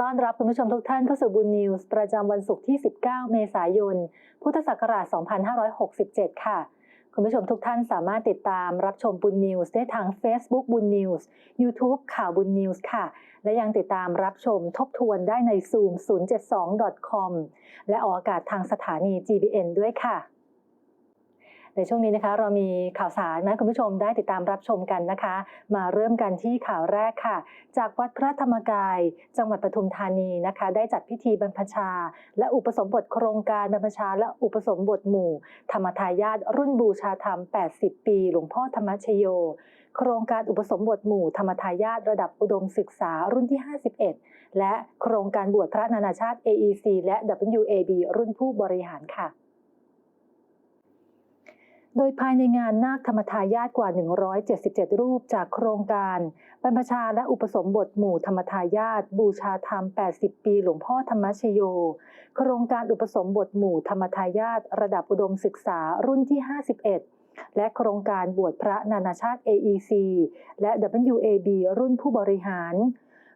ต้อนรับคุณผู้ชมทุกท่านเข้าสู่บุญนิวส์ประจำวันศุกร์ที่ 19 เมษายน พุทธศักราช 2567 ค่ะ คุณผู้ชมทุกท่านสามารถติดตามรับชมบุญนิวส์ได้ทาง Facebook บุญนิวส์ YouTube ข่าวบุญนิวส์ค่ะ และยังติดตามรับชมทบทวนได้ใน Zoom 072.com และออกอากาศทางสถานี GBN ด้วยค่ะ ในช่วงนี้นะคะ เรามีข่าวสารนะคุณผู้ชมได้ติดตามรับชมกันนะคะ มาเริ่มกันที่ข่าวแรกค่ะ จากวัดพระธรรมกาย จังหวัดปทุมธานีนะคะ ได้จัดพิธีบรรพชา และอุปสมบทโครงการบรรพชา และอุปสมบทหมู่ ธรรมทายาทรุ่นบูชาธรรม 80 ปี หลวงพ่อธรรมชโย โครงการอุปสมบทหมู่ธรรมทายาทระดับอุดมศึกษารุ่นที่ 51 และโครงการบวชพระนานาชาติ AEC และ WAB รุ่นผู้บริหารค่ะ โดยภายในงานนาคธรรมทายาทกว่า 177 รูปจากโครงการ บรรพชาและอุปสมบทหมู่ธรรมทายาทบูชาธรรม 80 ปีหลวงพ่อธรรมชโย โครงการอุปสมบทหมู่ธรรมทายาทระดับอุดมศึกษารุ่นที่ 51 และโครงการบวชพระนานาชาติ AEC และ WAB รุ่นผู้บริหาร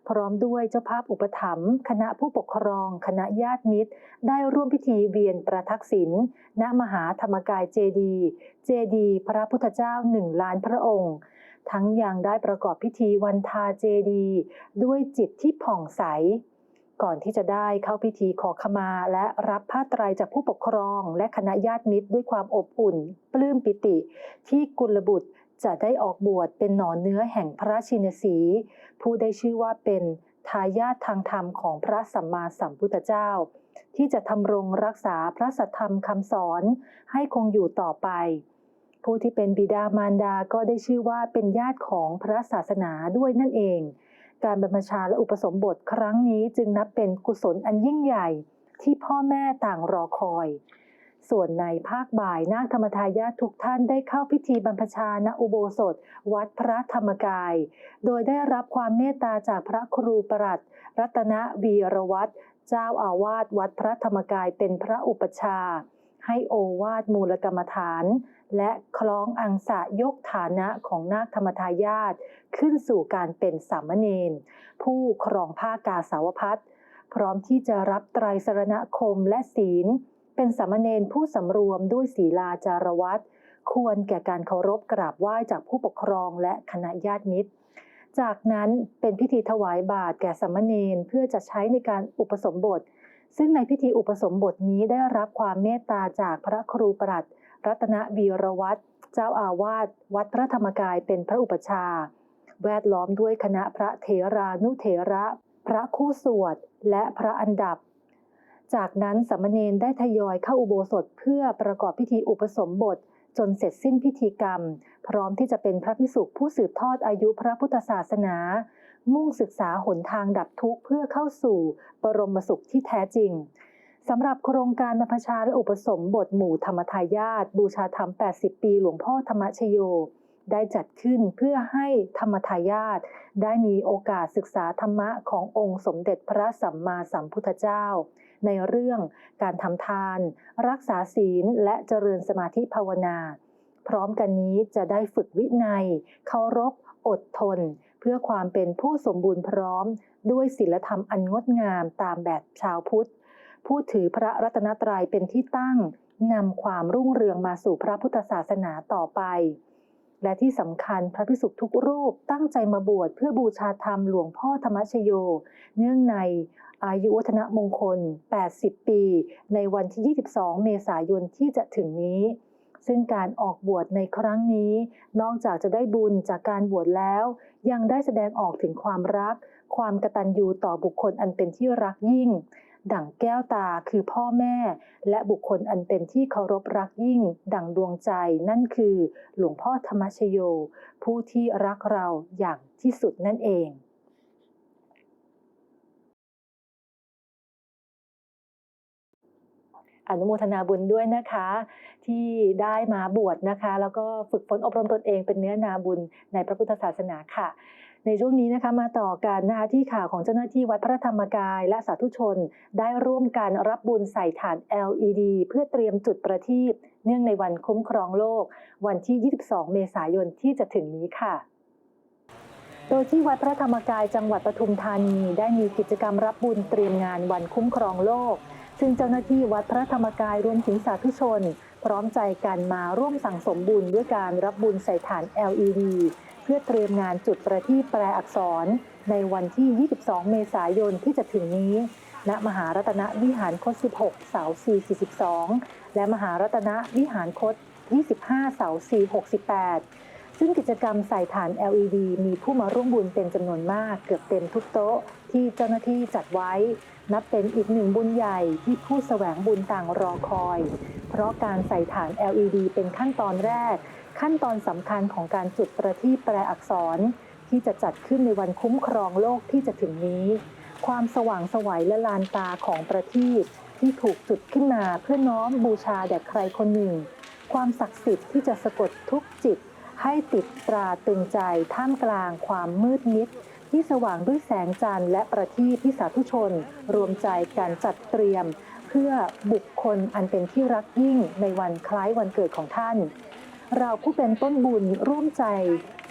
พร้อมด้วยเจ้าภาพอุปถัมภ์คณะผู้ปกครอง คณะญาติมิตร ได้ร่วมพิธีเวียนประทักษิณณมหาธรรมกายเจดี เจดี พระพุทธเจ้าหนึ่งล้านพระองค์ ทั้งยังได้ประกอบพิธีวันทาเจดี ด้วยจิตที่ผ่องใส ก่อนที่จะได้เข้าพิธีขอขมาและรับผ้าไตรจากผู้ปกครอง และคณะญาติมิตรด้วยความอบอุ่น ปลื้มปิติ ที่กุลบุตร จะได้ออกบวชเป็นหนอนเนื้อแห่งพระชินสี ผู้ได้ชื่อว่าเป็นทายาททางธรรมของพระสัมมาสัมพุทธเจ้า ที่จะทำรงรักษาพระสัทธรรมคำสอนให้คงอยู่ต่อไป ผู้ที่เป็นบิดามารดาก็ได้ชื่อว่าเป็นญาติของพระศาสนาด้วยนั่นเอง การบรรพชาและอุปสมบทครั้งนี้จึงนับเป็นกุศลอันยิ่งใหญ่ที่พ่อแม่ต่างรอคอย ส่วนในภาคบ่ายนาคธรรมทายาททุกท่านได้เข้าพิธีบรรพชาณอุโบสถ วัดพระธรรมกาย โดยได้รับความเมตตาจากพระครูประหลัด รัตนวีรวัตรเจ้าอาวาสวัดพระธรรมกายเป็นพระอุปชา ให้โอวาทมูลกรรมฐาน และคล้องอังสะยกฐานะของนาคธรรมทายาทขึ้นสู่การเป็นสามเณรผู้ครองผ้ากาสาวพัดพร้อมที่จะรับไตรสรณคมและศีล เป็นสามเณรผู้สำรวมด้วยศีลาจารวัตควรแก่การเคารพกราบไหว้จากผู้ปกครองและคณะญาติมิตร จากนั้นเป็นพิธีถวายบาตรแก่สามเณรเพื่อจะใช้ในการอุปสมบท ซึ่งในพิธีอุปสมบทนี้ได้รับความเมตตาจากพระครูประหลัดรัตนวีรวัตรเจ้าอาวาสวัดพระธรรมกายเป็นพระอุปชา แวดล้อมด้วยคณะพระเถรานุเถระ พระคู่สวด และพระอันดับ จากนั้นสามเณรได้ทยอยเข้าอุโบสถเพื่อประกอบพิธีอุปสมบทจนเสร็จสิ้นพิธีกรรม พร้อมที่จะเป็นพระพิสุผู้สืบทอดอายุพระพุทธศาสนา มุ่งศึกษาหนทางดับทุกข์เพื่อเข้าสู่บรมสุขที่แท้จริงสำหรับโครงการบรรพชาและอุปสมบทหมู่ธรรมทายาทบูชาธรรม 80 ปีหลวงพ่อธรรมชโย ได้จัดขึ้นเพื่อให้ธรรมทายาทได้มีโอกาสศึกษาธรรมะขององค์สมเด็จพระสัมมาสัมพุทธเจ้า ในเรื่องการทำทาน รักษาศีลและเจริญสมาธิภาวนา พร้อมกันนี้จะได้ฝึกวินัย เคารพ อดทน เพื่อความเป็นผู้สมบูรณ์พร้อม ด้วยศีลธรรมอันงดงามตามแบบชาวพุทธ ผู้ถือพระรัตนตรัยเป็นที่ตั้งนำความรุ่งเรืองมาสู่พระพุทธศาสนาต่อไป และที่สำคัญพระพิสุทุกรูปตั้งใจมาบวชเพื่อบูชาธรรมหลวงพ่อธรรมชโย เนื่องใน อายุวัฒนมงคล 80 ปี ในวันที่ 22 เมษายนที่จะถึงนี้ ซึ่งการออกบวชในครั้งนี้ นอกจากจะได้บุญจากการบวชแล้ว ยังได้แสดงออกถึงความรัก ความกตัญญูต่อบุคคลอันเป็นที่รักยิ่ง ดั่งแก้วตาคือพ่อแม่ และบุคคลอันเป็นที่เคารพรักยิ่ง ดั่งดวงใจนั่นคือ หลวงพ่อธรรมชโย ผู้ที่รักเราอย่างที่สุดนั่นเอง อนุโมทนาบุญด้วยนะคะ ที่ได้มาบวชนะคะ แล้วก็ฝึกฝนอบรมตนเองเป็นเนื้อนาบุญในพระพุทธศาสนาค่ะ ในช่วงนี้นะคะมาต่อกันนะคะที่ข่าวของเจ้าหน้าที่วัดพระธรรมกาย และสาธุชน ได้ร่วมกันรับบุญใส่ถาน LED เพื่อเตรียมจุดประทีปเนื่องในวันคุ้มครองโลก วันที่ 22 เมษายนที่จะถึงนี้ค่ะโดยที่วัดพระธรรมกายจังหวัดปทุมธานี ได้มีกิจกรรมรับบุญเตรียมงานวันคุ้มครองโลก ซึ่งเจ้าหน้าที่วัดพระธรรมกายรวมถึงสาธุชน พร้อมใจกันมาร่วมสั่งสมบุญด้วยการรับบุญใส่ฐาน LED เพื่อเตรียมงานจุดประทีปแปลอักษร ในวันที่ 22 เมษายนที่จะถึงนี้ ณ มหารัตนวิหารคต 16 เสา 442 และมหารัตนวิหารคต 25 เสา 468 ซึ่งกิจกรรมใส่ฐาน LED มีผู้มาร่วมบุญเป็นจำนวนมากเกือบเต็มทุกโต๊ะที่เจ้าหน้าที่จัดไว้ นับเป็นอีกหนึ่งบุญใหญ่ที่ผู้แสวงบุญต่างรอคอย เพราะการใส่ฐาน LED เป็นขั้นตอนแรก ขั้นตอนสำคัญของการจุดประทีปแปลอักษร ที่จะจัดขึ้นในวันคุ้มครองโลกที่จะถึงนี้ ความสว่างสวัยและลานตาของประทีปที่ถูกจุดขึ้นมาเพื่อน้อมบูชาแด่ใครคนหนึ่ง ความศักดิ์สิทธิ์ที่จะสะกดทุกจิต ให้ติดตราตึงใจท่ามกลางความมืดมิด ที่สว่างด้วยแสงจันทร์และประทีปที่สาธุชน รวมใจการจัดเตรียม เพื่อบุคคลอันเป็นที่รักยิ่งในวันคล้ายวันเกิดของท่าน เราผู้เป็นต้นบุญร่วมใจ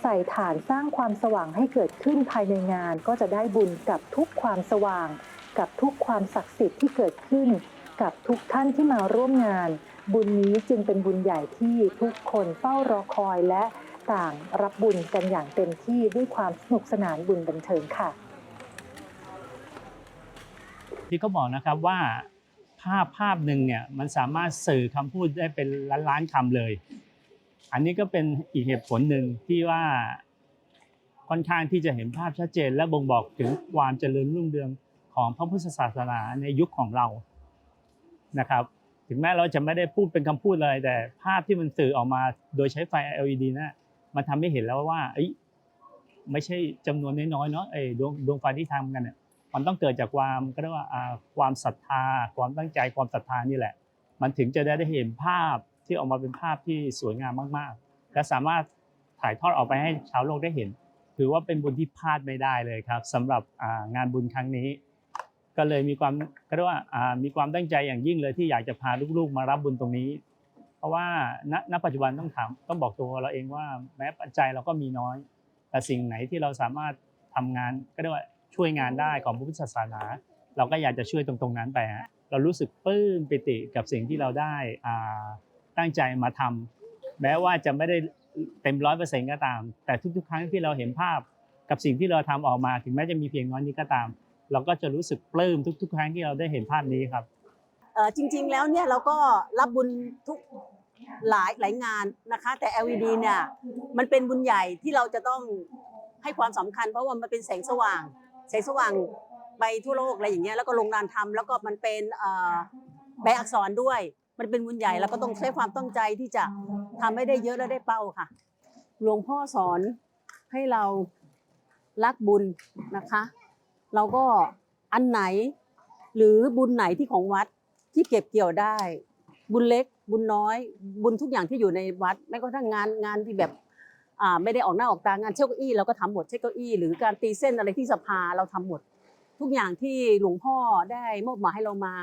ใส่ฐานสร้างความสว่างให้เกิดขึ้นภายในงาน ก็จะได้บุญกับทุกความสว่าง กับทุกความศักดิ์สิทธิ์ที่เกิดขึ้น กับทุกท่านที่มาร่วมงาน บุญนี้จึงเป็นบุญใหญ่ที่ทุกคนเฝ้ารอคอยและต่างรับบุญกันอย่างเต็มที่ด้วยความสนุกสนานบุญบันเทิงค่ะ ที่เขาบอกนะครับว่าภาพภาพหนึ่งเนี่ยมันสามารถสื่อคำพูดได้เป็นล้านล้านคำเลย อันนี้ก็เป็นอีกเหตุผลหนึ่งที่ว่าค่อนข้างที่จะเห็นภาพชัดเจน และบ่งบอกถึงความเจริญรุ่งเรืองของพระพุทธศาสนาในยุคของเรานะครับ ถึงแม้เราจะไม่ได้พูดเป็นคำพูดเลย แต่ภาพที่มันสื่อออกมาโดยใช้ไฟ LED นะมันทำให้เห็นแล้วว่าไม่ใช่จำนวนน้อยๆเนาะไอ้ดวงดวงไฟที่ทำกันเนี่ยมันต้องเกิดจากความก็เรียกว่าความศรัทธา ความตั้งใจความศรัทธานี่แหละ มันถึงจะได้เห็นภาพที่ออกมาเป็นภาพที่สวยงามมากๆ และสามารถถ่ายทอดออกไปให้ชาวโลกได้เห็น ถือว่าเป็นบุญที่พลาดไม่ได้เลยครับสำหรับงานบุญครั้งนี้ ก็เลยมีความก็เรียกว่ามีความตั้งใจอย่างยิ่งเลยที่อยากจะพาลูกๆ มารับบุญตรงนี้ เพราะว่าณปัจจุบันต้องถามต้องบอกตัวเราเองว่าแม้ปัจจัยเราก็มีน้อย แต่สิ่งไหนที่เราสามารถทำงานก็เรียกว่าช่วยงานได้ของพระพุทธศาสนา เราก็อยากจะช่วยตรงตรงๆนั้นไปเรารู้สึกปลื้มปิติกับสิ่งที่เราได้ตั้งใจมาทำแม้ว่าจะไม่ได้เต็มร้อยเปอร์เซ็นต์ก็ตาม แต่ทุกๆ ครั้งที่เราเห็นภาพกับสิ่งที่เราทำออกมา ถึงแม้จะมีเพียงน้อยนี้ก็ตาม เราก็จะรู้สึกปลื้มทุก ๆ ครั้งที่เราได้เห็นภาพนี้ครับจริง ๆ แล้วเนี่ยเราก็รับบุญทุกหลายหลายงานนะคะ แต่ LED เนี่ยมันเป็นบุญใหญ่ที่เราจะต้องให้ความสำคัญ เพราะว่ามันเป็นแสงสว่าง แสงสว่างไปทั่วโลกอะไรอย่างเงี้ยแล้วก็ลงนานทำแล้วก็มันเป็นเอ่อแปลอักษรด้วย มันเป็นบุญใหญ่แล้วก็ต้องใช้ความตั้งใจที่จะทำให้ได้เยอะและได้เป้าค่ะ หลวงพ่อสอนให้เรารักบุญนะคะ เราก็อันไหน หรือบุญไหนที่ของวัดที่เก็บเกี่ยวได้ บุญเล็กบุญน้อย บุญทุกอย่างที่อยู่ในวัดไม่ก็ทั้งงานงานที่แบบอ่าไม่ได้ออกหน้าออกตางานเช่าเก้าอี้เราก็ทำหมดเช่าเก้าอี้หรือการตีเส้นอะไรที่สภาเราทำหมด ทุกอย่างที่หลวงพ่อได้มอบหมายให้เรามา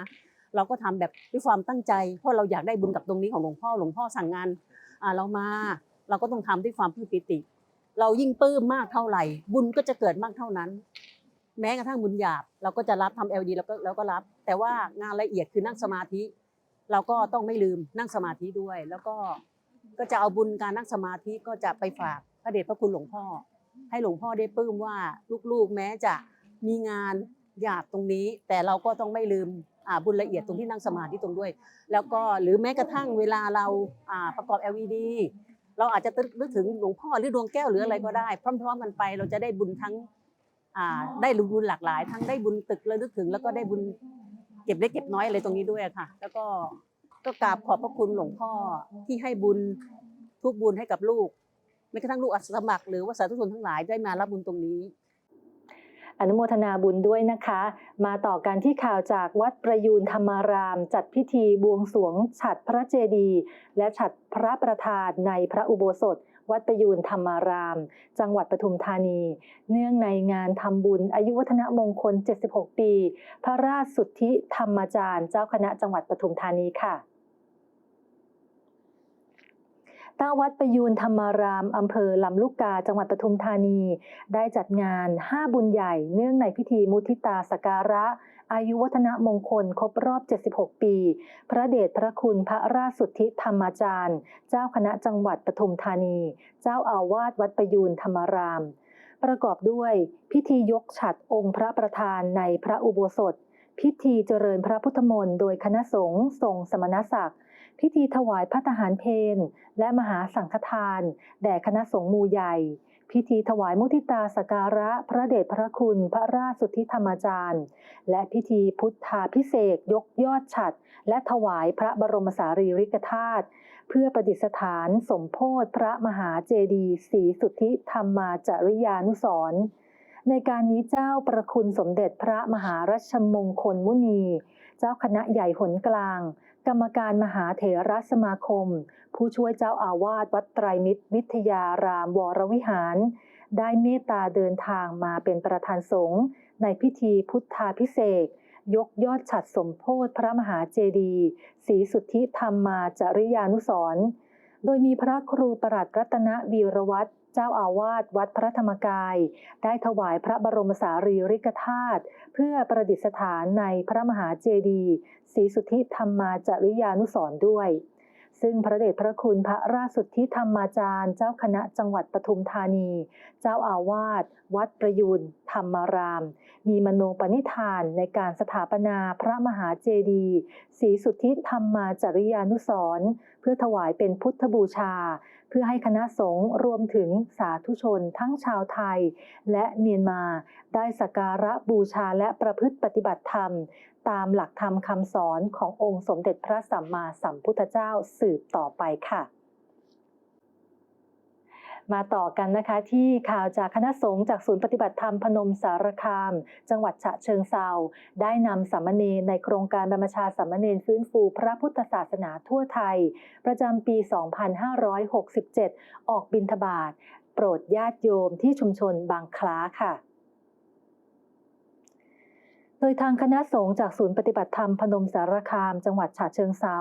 เราก็ทำแบบด้วยความตั้งใจ เพราะเราอยากได้บุญกับตรงนี้ของหลวงพ่อหลวงพ่อสั่งงานอ่าเรามาเราก็ต้องทำด้วยความปลื้มปิติ เรายิ่งปลื้มมากเท่าไหร่ บุญก็จะเกิดมากเท่านั้น แม้กระทั่งบุญหยาบเราก็จะรับทำ LD แล้วก็แล้วก็รับ แต่ว่างานละเอียดคือนั่งสมาธิ เราก็ต้องไม่ลืมนั่งสมาธิด้วย แล้วก็ก็จะเอาบุญการนั่งสมาธิก็จะไปฝากพระเดชพระคุณหลวงพ่อ ให้หลวงพ่อได้ปลื้มว่าลูกๆ แม้จะมีงานหยาบตรงนี้ แต่เราก็ต้องไม่ลืมอาบุญละเอียดตรงที่นั่งสมาธิตรงด้วย แล้วก็หรือแม้กระทั่งเวลาเราประกอบ LED เราอาจจะนึกถึงหลวงพ่อหรือดวงแก้วหรืออะไรก็ได้ พร้อม ๆ กันไป เราจะได้บุญทั้ง ได้บุญหลากหลาย ทั้งได้บุญตึกระลึกถึง แล้วก็ได้บุญเก็บเล็กเก็บน้อยอะไรตรงนี้ด้วยอะค่ะ แล้วก็ก็กราบขอบพระคุณหลวงพ่อที่ให้บุญทุกบุญให้กับลูกแม้กระทั่งลูกอาสาสมัครหรือว่าสาธุชนทั้งหลายได้มารับบุญตรงนี้ อนุโมทนาบุญด้วยนะคะ มาต่อกันที่ข่าวจากวัดประยูนธรรมาราม จัดพิธีบวงสรวงฉัดพระเจดีย์และฉัดพระประธานในพระอุโบสถ วัดประยูนธรรมาราม จังหวัดปทุมธานี เนื่องในงานทำบุญ อายุวัฒนมงคล 76 ปี พระราชสุทธิธรรมจารย์ เจ้าคณะจังหวัดปทุมธานีค่ะณวัดประยูนธรรมาราม อำเภอลำลูกกา จังหวัดปทุมธานี ได้จัดงาน 5 บุญใหญ่ เนื่องในพิธีมุทิตาสการะ อายุวัฒนมงคลครบรอบ 76 ปี พระเดชพระคุณพระราชสุทธิธรรมาจารย์ เจ้าคณะจังหวัดปทุมธานี เจ้าอาวาสวัดประยูนธรรมาราม ประกอบด้วยพิธียกฉัดองค์พระประธานในพระอุโบสถ พิธีเจริญพระพุทธมนต์โดยคณะสงฆ์ทรงสมณศักดิ์พิธีถวายพระทหารเพลและมหาสังฆทาน แด่คณะสงฆ์มูใหญ่ พิธีถวายมุทิตาสการะพระเดชพระคุณพระราชสุทธิธรรมจารย์ และพิธีพุทธาพิเศษกยกยอดฉัด และถวายพระบรมสารีริกธาตุเพื่อประดิษฐานสมโพธิพระมหาเจดีย์ศรีสุทธิธรรมาจริยานุสรณ์ในการนี้เจ้าประคุณสมเด็จพระมหารัชมงคลมุนี เจ้าคณะใหญ่หนกลาง กรรมการมหาเถรสมาคม ผู้ช่วยเจ้าอาวาสวัดไตรมิตร วิทยารามวรวิหาร ได้เมตตาเดินทางมาเป็นประธานสงฆ์ในพิธีพุทธาพิเศษยกยอดฉัดสมโพธิพระมหาเจดีย์ศรีสุทธิธรรมาจริยานุสรณ์ โดยมีพระครูประหลัดรัตนวีรวัตรเจ้าอาวาสวัดพระธรรมกาย ได้ถวายพระบรมสารีริกธาตุเพื่อประดิษฐานในพระมหาเจดีย์ศรีสุทธิธรรมาจริยานุสร์ด้วย ซึ่งพระเดชพระคุณพระราชสุทธิธรรมาจารย์ เจ้าคณะจังหวัดปทุมธานี เจ้าอาวาสวัดประยูนธรรมาราม มีมโนปณิธานในการสถาปนาพระมหาเจดีย์ศรีสุทธิธรรมาจริยานุสร์เพื่อถวายเป็นพุทธบูชา เพื่อให้คณะสงฆ์รวมถึงสาธุชนทั้งชาวไทย และเมียนมาได้สักการะบูชาและประพฤติปฏิบัติธรรม ตามหลักธรรมคำสอนขององค์สมเด็จพระสัมมาสัมพุทธเจ้าสืบต่อไปค่ะ มาต่อกันนะคะที่ข่าวจากคณะสงฆ์จากศูนย์ปฏิบัติธรรมพนมสารคาม จังหวัดฉะเชิงเซาได้นำสามเณรในโครงการบรรพชาสามเณรฟื้นฟูพระพุทธศาสนาทั่วไทย ประจำปี 2567 ออกบินทบาทโปรดญาติโยมที่ชุมชนบางคล้าค่ะ ยทางคณะสงฆ์จากศูนย์ปฏิบัติธรรมพนมสารคาม จังหวัดฉะเชิงเซา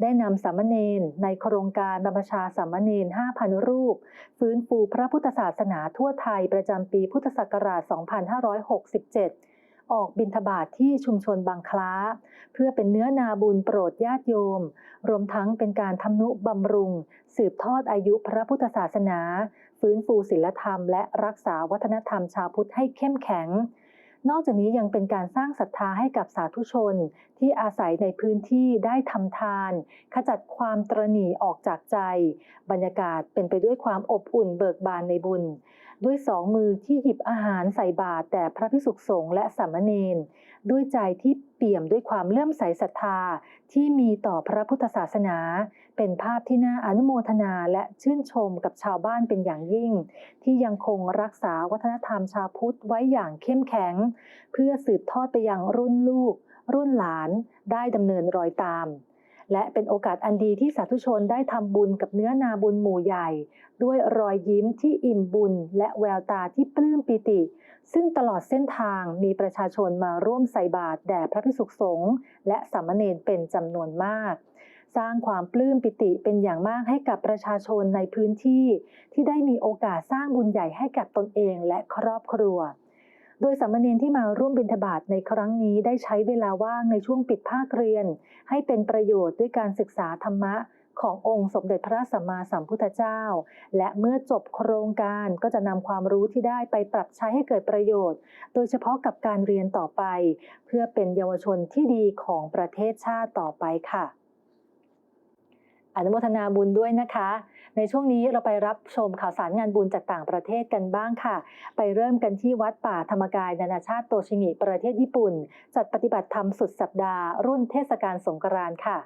ได้นำสามเณรในโครงการบรรพชาสามเณร5,000 รูป ฟื้นฟูพระพุทธศาสนาทั่วไทยประจำปีพุทธศักราช 2567 ออกบิณฑบาตทที่ชุมชนบางคล้า เพื่อเป็นเนื้อนาบุญโปรดญาติโยม รวมทั้งเป็นการทำนุบำรุง สืบทอดอายุพระพุทธศาสนา ฟื้นฟูศีลธรรม และรักษาวัฒนธรรมชาวพุทธให้เข้มแข็ง นอกจากนี้ยังเป็นการสร้างศรัทธาให้กับสาธุชน ที่อาศัยในพื้นที่ได้ทำทาน ขจัดความตรณีออกจากใจ บรรยากาศเป็นไปด้วยความอบอุ่นเบิกบานในบุญ ด้วยสองมือที่หยิบอาหารใส่บาตรแต่พระพิสุขสงฆ์และสามเณรด้วยใจที่เปี่ยมด้วยความเลื่อมใสศรัทธาที่มีต่อพระพุทธศาสนา เป็นภาพที่น่าอนุโมทนาและชื่นชมกับชาวบ้านเป็นอย่างยิ่ง ที่ยังคงรักษาวัฒนธรรมชาวพุทธไว้อย่างเข้มแข็ง เพื่อสืบทอดไปยังรุ่นลูก รุ่นหลานได้ดำเนินรอยตาม และเป็นโอกาสอันดีที่สาธุชนได้ทำบุญกับเนื้อนาบุญหมู่ใหญ่ ด้วยรอยยิ้มที่อิ่มบุญ และแววตาที่ปลื้มปิติ ซึ่งตลอดเส้นทางมีประชาชนมาร่วมใส่บาตรแด่พระภิกษุสงฆ์และสามเณรเป็นจำนวนมาก สร้างความปลื้มปิติเป็นอย่างมากให้กับประชาชนในพื้นที่ ที่ได้มีโอกาสสร้างบุญใหญ่ให้กับตนเองและครอบครัว โดยสามเณรที่มาร่วมบิณฑบาตในครั้งนี้ได้ใช้เวลาว่างในช่วงปิดภาคเรียน ให้เป็นประโยชน์ด้วยการศึกษาธรรมะขององค์สมเด็จพระสัมมาสัมพุทธเจ้า และเมื่อจบโครงการก็จะนำความรู้ที่ได้ไปปรับใช้ให้เกิดประโยชน์ โดยเฉพาะกับการเรียนต่อไป เพื่อเป็นเยาวชนที่ดีของประเทศชาติต่อไปค่ะ อนุโมทนาบุญด้วยนะคะ ในช่วงนี้เราไปรับชมข่าวสารงานบุญจากต่างประเทศกันบ้างค่ะ ไปเริ่มกันที่วัดป่าธรรมกายนานาชาติโตชิงิประเทศญี่ปุ่น จัดปฏิบัติธรรมสุดสัปดาห์ รุ่นเทศกาลสงกรานต์ค่ะ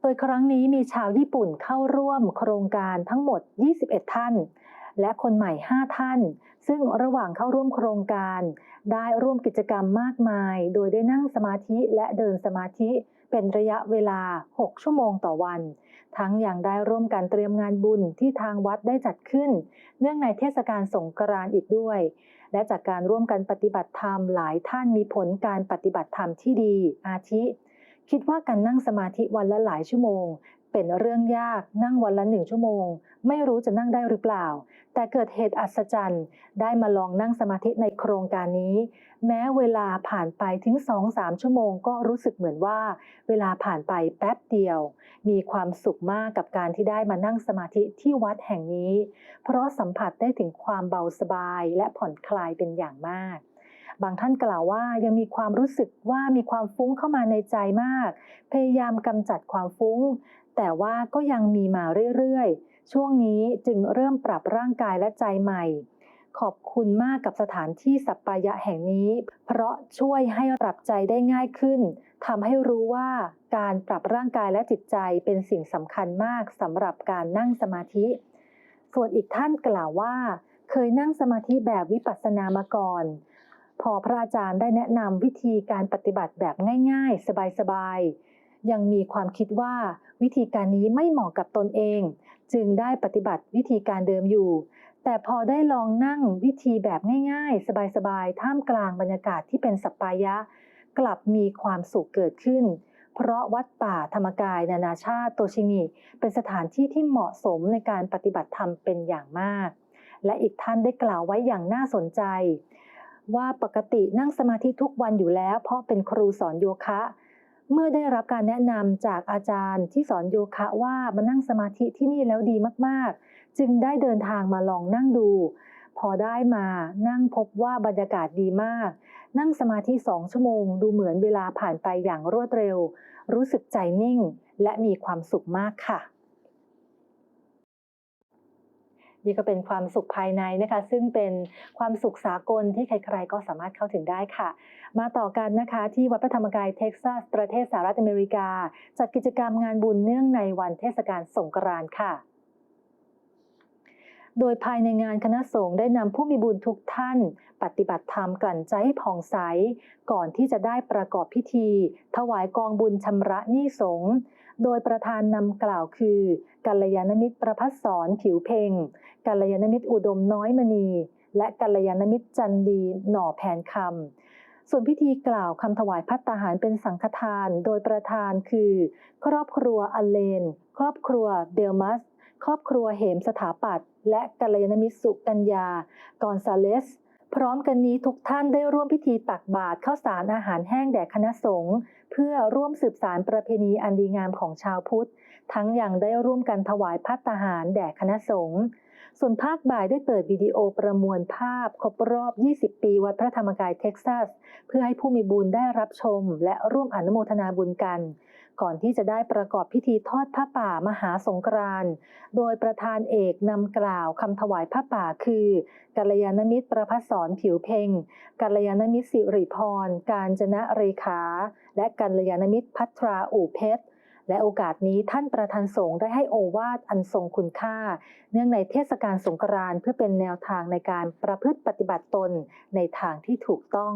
โดยครั้งนี้มีชาวญี่ปุ่นเข้าร่วมโครงการทั้งหมด 21 ท่าน และคนใหม่ 5 ท่าน ซึ่งระหว่างเข้าร่วมโครงการ ได้ร่วมกิจกรรมมากมาย โดยได้นั่งสมาธิและเดินสมาธิ เป็นระยะเวลา 6 ชั่วโมงต่อวัน ทั้งยังได้ร่วมกันเตรียมงานบุญที่ทางวัดได้จัดขึ้น เนื่องในเทศกาลสงกรานต์อีกด้วย และจากการร่วมกันปฏิบัติธรรมหลายท่านมีผลการปฏิบัติธรรมที่ดี อาทิ คิดว่าการนั่งสมาธิวันละหลายชั่วโมง เป็นเป็นเรื่องยากนั่งวันละหนึ่งชั่วโมง ไม่รู้จะนั่งได้หรือเปล่า แต่เกิดเหตุอัศจรรย์ ได้มาลองนั่งสมาธิในโครงการนี้ แม้เวลาผ่านไปถึง 2-3 ชั่วโมงก็รู้สึกเหมือนว่า เวลาผ่านไปแป๊บเดียว มีความสุขมากกับการที่ได้มานั่งสมาธิที่วัดแห่งนี้ เพราะสัมผัสได้ถึงความเบาสบายและผ่อนคลายเป็นอย่างมากบางท่านกล่าวว่ายังมีความรู้สึกว่ามีความฟุ้งเข้ามาในใจมาก พยายามกำจัดความฟุ้ง แต่ว่าก็ยังมีมาเรื่อยๆ ช่วงนี้จึงเริ่มปรับร่างกายและใจใหม่ ขอบคุณมากกับสถานที่สัปปายะแห่งนี้ เพราะช่วยให้ปรับใจได้ง่ายขึ้นทำให้รู้ว่าการปรับร่างกายและจิตใจเป็นสิ่งสำคัญมากสำหรับการนั่งสมาธิ ส่วนอีกท่านกล่าวว่า เคยนั่งสมาธิแบบวิปัสสนามาก่อน พอพระอาจารย์ได้แนะนำวิธีการปฏิบัติแบบง่ายๆ สบายๆยังมีความคิดว่าวิธีการนี้ไม่เหมาะกับตนเอง จึงได้ปฏิบัติวิธีการเดิมอยู่ แต่พอได้ลองนั่งวิธีแบบง่ายๆ สบายๆ ท่ามกลางบรรยากาศที่เป็นสัปปายะ กลับมีความสุขเกิดขึ้น เพราะวัดป่าธรรมกายนานาชาติโตชิงิเป็นสถานที่ที่เหมาะสมในการปฏิบัติธรรมเป็นอย่างมาก และอีกท่านได้กล่าวไว้อย่างน่าสนใจ ว่าปกตินั่งสมาธิทุกวันอยู่แล้ว เพราะเป็นครูสอนโยคะ เมื่อได้รับการแนะนำจากอาจารย์ที่สอนโยคะว่ามานั่งสมาธิที่นี่แล้วดีมากๆ จึงได้เดินทางมาลองนั่งดู พอได้มานั่งพบว่าบรรยากาศดีมาก นั่งสมาธิสองชั่วโมง ดูเหมือนเวลาผ่านไปอย่างรวดเร็ว รู้สึกใจนิ่ง และมีความสุขมากค่ะนี่ก็เป็นความสุขภายในนะคะ ซึ่งเป็นความสุขสากลที่ใครๆก็สามารถเข้าถึงได้ค่ะ มาต่อกันนะคะที่วัดพระธรรมกายเท็กซัส ประเทศสหรัฐอเมริกา จัดกิจกรรมงานบุญเนื่องในวันเทศกาลสงกรานต์ค่ะโดยภายในงานคณะสงฆ์ได้นำผู้มีบุญทุกท่าน ปฏิบัติธรรมกลั่นใจให้ผ่องใส ก่อนที่จะได้ประกอบพิธี ถวายกองบุญชำระหนี้สงฆ์โดยประธานนำกล่าวคือกัลยาณมิตรประพัฒสอนผิวเพ่งกัลยาณมิตรอุดมน้อยมณี และกัลยาณมิตรจันดีหน่อแผนคำ ส่วนพิธีกล่าวคำถวายพัตตาหารเป็นสังฆทาน โดยประธานคือ ครอบครัวอเลน ครอบครัวเบลมัส ครอบครัวเหมสถาปัตย์และกัลยาณมิตรสุกัญญากอนซาเลส พร้อมกันนี้ทุกท่านได้ร่วมพิธีตักบาตรข้าวสารอาหารแห้งแด่คณะสงฆ์เพื่อร่วมสืบสารประเพณีอันดีงามของชาวพุทธ ทั้งอยังได้ร่วมกันถวายพัตตาหารแด่คณะสงฆ์ ส่วนภาคบ่ายได้เปิดวิดีโอประมวลภาพ ครบรอบ 20 ปีวัดพระธรรมกายเท็กซัส เพื่อให้ผู้มีบุญได้รับชม และร่วมอนุโมทนาบุญกัน ก่อนที่จะได้ประกอบพิธีทอดผ้าป่ามหาสงกรานต์โดยประธานเอกนำกล่าวคำถวายผ้าป่าคือกัลยาณมิตรประพัฒสอนผิวเพ่งกัลยาณมิตรสิริพร การจนะเรขา และกัลยาณมิตรพัทราอู่เพชร และโอกาสนี้ท่านประธานสงฆ์ได้ให้โอวาทอันทรงคุณค่า เนื่องในเทศกาลสงกรานต์เพื่อเป็นแนวทางในการประพฤติปฏิบัติตนในทางที่ถูกต้อง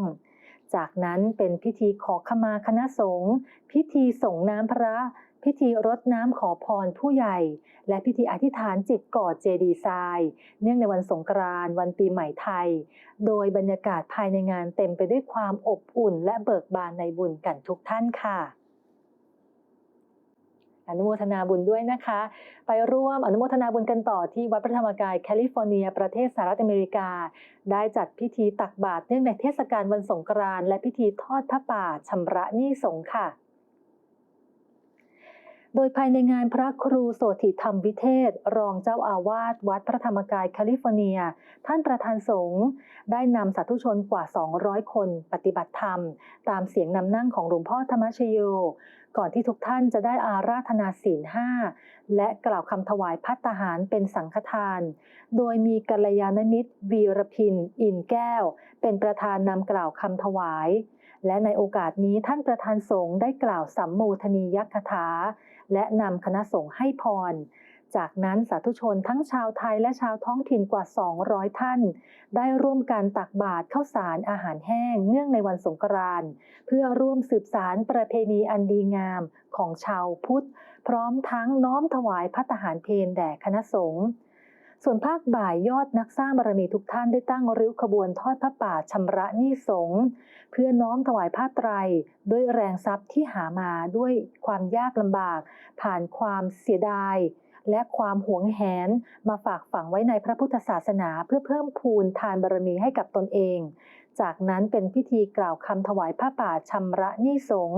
จากนั้นเป็นพิธีขอขมาคณะสงฆ์พิธีส่งน้ำพระ พิธีรดน้ำขอพรผู้ใหญ่ และพิธีอธิษฐานจิตก่อเจดีทรายเนื่องในวันสงกรานต์วันปีใหม่ไทย โดยบรรยากาศภายในงานเต็มไปด้วยความอบอุ่นและเบิกบานในบุญกันทุกท่านค่ะ อนุโมทนาบุญด้วยนะคะ ไปร่วมอนุโมทนาบุญกันต่อที่วัดพระธรรมกายแคลิฟอร์เนีย ประเทศสหรัฐอเมริกา ได้จัดพิธีตักบาตรเนื่องในเทศกาลวันสงกรานต์และพิธีทอดพระป่าชำระหนี้สงฆ์ค่ะ โดยภายในงานพระครูโสถิธรรมวิเทศ รองเจ้าอาวาสวัดพระธรรมกายแคลิฟอร์เนีย ท่านประธานสงฆ์ได้นำสาธุชนกว่า 200 คนปฏิบัติธรรม ตามเสียงนำนั่งของหลวงพ่อธรรมชโย ก่อนที่ทุกท่านจะได้อาราธนาศีลห้าและกล่าวคำถวายพัตตาหารเป็นสังฆทาน โดยมีกัลยาณมิตร วีรพิน อินแก้ว เป็นประธานนำกล่าวคำถวาย และในโอกาสนี้ท่านประธานสงฆ์ได้กล่าวสัมโมทนียักคถา และนำคณะสงฆ์ให้พร จากนั้นสาธุชนทั้งชาวไทยและชาวท้องถิ่นกว่า 200 ท่าน ได้ร่วมกันตักบาตรข้าวสารอาหารแห้ง เนื่องในวันสงกรานต์เพื่อร่วมสืบสารประเพณีอันดีงามของชาวพุทธ พร้อมทั้งน้อมถวายพัตตาหารเพนแด่คณะสงฆ์ ส่วนภาคบ่ายยอดนักสร้างบารมีทุกท่านได้ตั้งริ้วขบวนทอดพระป่าชำระหนี้สงเพื่อน้อมถวายผ้าไตร ด้วยแรงทรัพย์ที่หามาด้วยความยากลำบาก ผ่านความเสียดาย และความหวงแหนมาฝากฝังไว้ในพระพุทธศาสนาเพื่อเพิ่มพูนทานบารมีให้กับตนเอง จากนั้นเป็นพิธีกล่าวคำถวายผ้าป่าชำระหนี้สง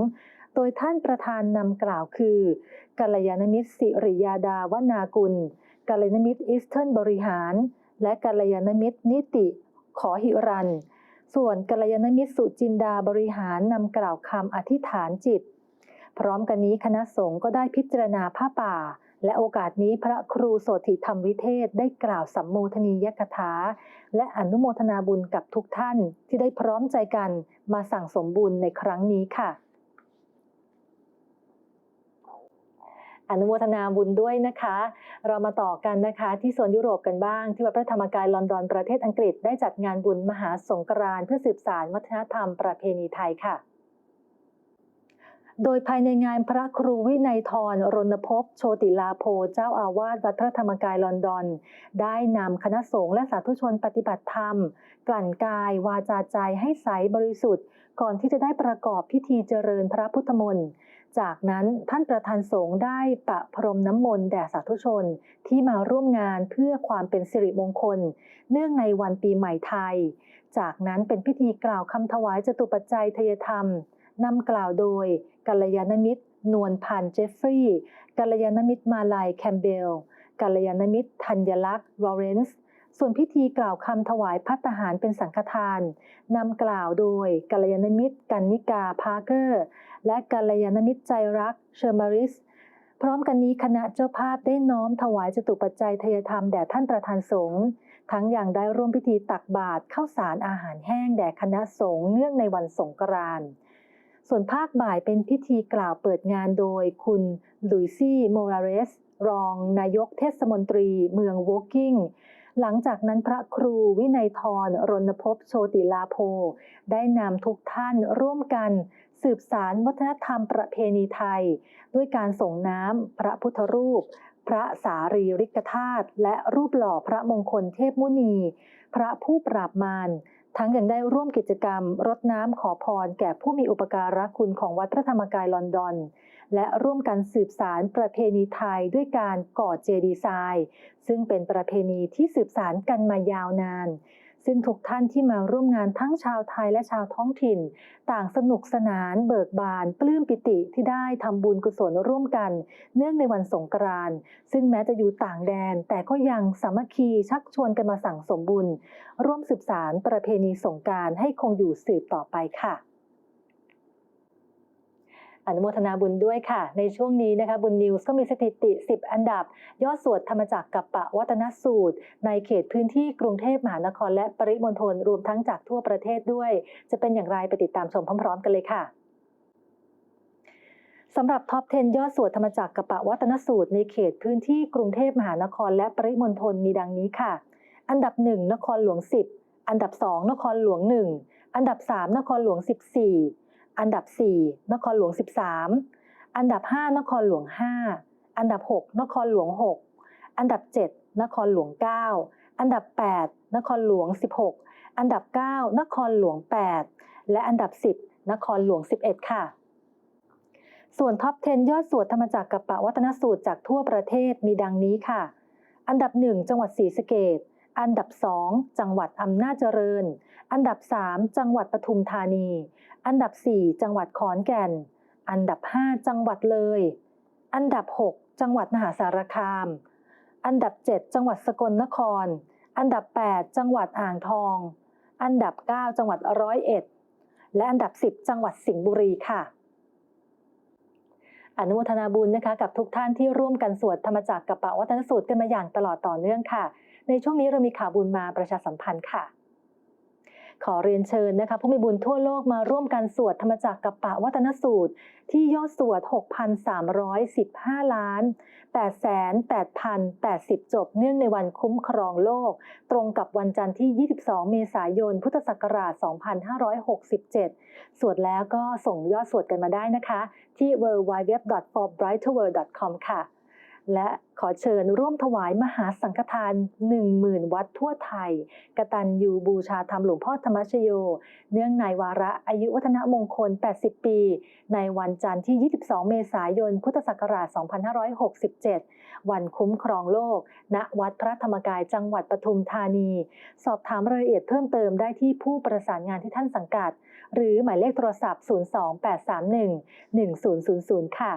โดยท่านประธานนำกล่าวคือกัลยาณมิตรสิริยาดาวนากุล กัลยาณมิตรอีสเทิร์นบริหาร และกัลยาณมิตรนิติขอหิรัน ส่วนกัลยาณมิตรสุจินดาบริหารนำกล่าวคำอธิษฐานจิต พร้อมกันนี้คณะสงฆ์ก็ได้พิจารณาผ้าป่า และโอกาสนี้พระครูโสถิธรรมวิเทศได้กล่าวสัมโมทนียกถา และอนุโมทนาบุญกับทุกท่านที่ได้พร้อมใจกันมาสั่งสมบุญในครั้งนี้ค่ะ อนุโมทนาบุญด้วยนะคะ เรามาต่อกันนะคะที่โซนยุโรปกันบ้าง ที่วัดพระธรรมกายลอนดอนประเทศอังกฤษได้จัดงานบุญมหาสงกรานต์เพื่อสืบสานวัฒนธรรมประเพณีไทยค่ะโดยภายในงานพระครูวินัยทรรณพพโชติลาโภเจ้าอาวาสวัดพระธรรมกายลอนดอน ได้นำคณะสงฆ์และสาธุชนปฏิบัติธรรม กลั่นกายวาจาใจให้ใสบริสุทธิ์ ก่อนที่จะได้ประกอบพิธีเจริญพระพุทธมนต์ จากนั้นท่านประธานสงฆ์ได้ประพรมน้ำมนต์แด่สาธุชนที่มาร่วมงานเพื่อความเป็นสิริมงคล เนื่องในวันปีใหม่ไทย จากนั้นเป็นพิธีกล่าวคำถวายจตุปัจจัยทยธรรมนำกล่าวโดยกัลยาณมิตร นวลพันธ์เจฟฟรีย์กัลยาณมิตรมาลายแคมเบลกัลยาณมิตรธัญลักษณ์ลอเรนซ์ส่วนพิธีกล่าวคำถวายพัตหารเป็นสังฆทานนำกล่าวโดยกัลยาณมิตรกันนิกาพาร์เกอร์ และกัลยาณมิตรใจรักเชอร์มาริส พร้อมกันนี้คณะเจ้าภาพได้น้อมถวายจตุปัจจัยทยธรรมแด่ท่านประธานสงฆ์ทั้งอย่างได้ร่วมพิธีตักบาตรข้าวสารอาหารแห้งแด่คณะสงฆ์เนื่องในวันสงกรานต์ส่วนภาคบ่ายเป็นพิธีกล่าวเปิดงานโดยคุณลุยซี่โมราเรส รองนายกเทศมนตรีเมืองโวกิ้งหลังจากนั้นพระครูวินัยทรรณพพโชติลาโภได้นำทุกท่านร่วมกัน สืบสารวัฒนธรรมประเพณีไทย ด้วยการส่งน้ำพระพุทธรูป พระสารีริกธาตุและรูปหล่อพระมงคลเทพมุนี พระผู้ปราบมารทั้งยังได้ร่วมกิจกรรมรดน้ำขอพรแก่ผู้มีอุปการะคุณของวัดพระธรรมกายลอนดอน และร่วมกันสืบสารประเพณีไทยด้วยการก่อเจดีย์ทราย ซึ่งเป็นประเพณีที่สืบสารกันมายาวนาน ซึ่งทุกท่านที่มาร่วมงานทั้งชาวไทยและชาวท้องถิ่น ต่างสนุกสนานเบิกบาน ปลื้มปิติที่ได้ทำบุญกุศลร่วมกัน เนื่องในวันสงกรานต์ซึ่งแม้จะอยู่ต่างแดน แต่ก็ยังสามัคคีชักชวนกันมาสั่งสมบุญ ร่วมสืบสารประเพณีสงการให้คงอยู่สืบต่อไปค่ะ อนุโมทนาบุญด้วยค่ะ ในช่วงนี้นะคะบุญนิวส์ก็มีสถิติ 10 อันดับ ยอดสวดธรรมจักรกับปะวัตนสูตร ในเขตพื้นที่กรุงเทพมหานครและปริมณฑลรวมทั้งจากทั่วประเทศด้วย จะเป็นอย่างไรไปติดตามชมพร้อม ๆ กันเลยค่ะสำหรับท็อป 10 ยอดสวดธรรมจักรกับปะวัตนสูตร ในเขตพื้นที่กรุงเทพมหานครและปริมณฑลมีดังนี้ค่ะ อันดับ 1 นครหลวง 10 อันดับ 2 นครหลวง 1 อันดับ 3 นครหลวง 14 อันดับ 4 นครหลวง 13 อันดับ 5 นครหลวง 5 อันดับ 6 นครหลวง 6 อันดับ 7 นครหลวง 9 อันดับ 8 นครหลวง 16 อันดับ 9 นครหลวง 8 และอันดับ 10 นครหลวง 11 ค่ะ ส่วนท็อป 10 ยอดสวดธรรมจักรกับปะวัตนสูตรจากทั่วประเทศมีดังนี้ค่ะ อันดับ 1 จังหวัดศรีสะเกษอันดับ 2 จังหวัดอำนาจเจริญ อันดับ 3 จังหวัดปทุมธานี อันดับ 4 จังหวัดขอนแก่น อันดับ 5 จังหวัดเลย อันดับ 6 จังหวัดมหาสารคาม อันดับ 7 จังหวัดสกลนคร อันดับ 8 จังหวัดอ่างทอง อันดับ 9 จังหวัดร้อยเอ็ด และอันดับ 10 จังหวัดสิงห์บุรีค่ะอนุโมทนาบุญนะคะกับทุกท่านที่ร่วมกันสวดธรรมจักรกับปะวัตนสูตรกันมาอย่างตลอดต่อเนื่องค่ะ ในช่วงนี้เรามีข่าวบุญมาประชาสัมพันธ์ค่ะ ขอเรียนเชิญนะคะผู้มีบุญทั่วโลกมาร่วมกันสวดธรรมจักรกับปะวัตนสูตร ที่ยอดสวด 6,315 ล้าน 8,8,080 จบเนื่องในวันคุ้มครองโลก ตรงกับวันจันทร์ที่ 22 เมษายน พุทธศักราช 2567 สวดแล้วก็ส่งยอดสวดกันมาได้นะคะ ที่ www.forbrightworld.com ค่ะ และขอเชิญร่วมถวายมหาสังฆทาน 10,000 วัดทั่วไทย กตัญญูบูชาธรรมหลวงพ่อธรรมชโย เนื่องในวาระอายุวัฒนมงคล 80 ปี ในวันจันทร์ที่ 22 เมษายน พุทธศักราช 2567 วันคุ้มครองโลก ณ วัดพระธรรมกายจังหวัดปทุมธานี สอบถามรายละเอียดเพิ่มเติมได้ที่ผู้ประสานงานที่ท่านสังกัด หรือหมายเลขโทรศัพท์ 028311000 ค่ะ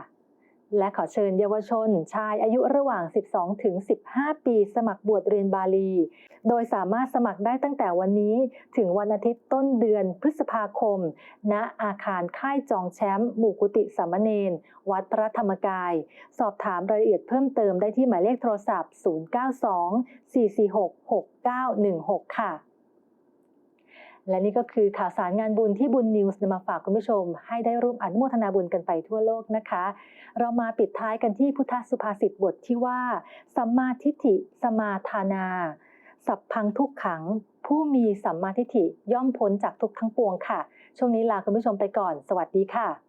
และขอเชิญเยาวชน ชายอายุระหว่าง 12 ถึง 15 ปี สมัครบวชเรียนบาลี โดยสามารถสมัครได้ตั้งแต่วันนี้ ถึงวันอาทิตย์ต้นเดือนพฤษภาคม ณ อาคารค่ายจองแชมป์หมู่กุฏิสามเณร วัดพระธรรมกาย สอบถามรายละเอียดเพิ่มเติมได้ที่หมายเลขโทรศัพท์ 092-446-6916 ค่ะ และนี่ก็คือข่าวสารงานบุญที่บุญนิวส์นำมาฝากคุณผู้ชม ให้ได้ร่วมอนุโมทนาบุญกันไปทั่วโลกนะคะ เรามาปิดท้ายกันที่พุทธสุภาษิตบทที่ว่าสัมมาทิฏฐิสมาทานา สัพพังทุกขัง ผู้มีสัมมาทิฏฐิย่อมพ้นจากทุกทั้งปวงค่ะ ช่วงนี้ลาคุณผู้ชมไปก่อน สวัสดีค่ะ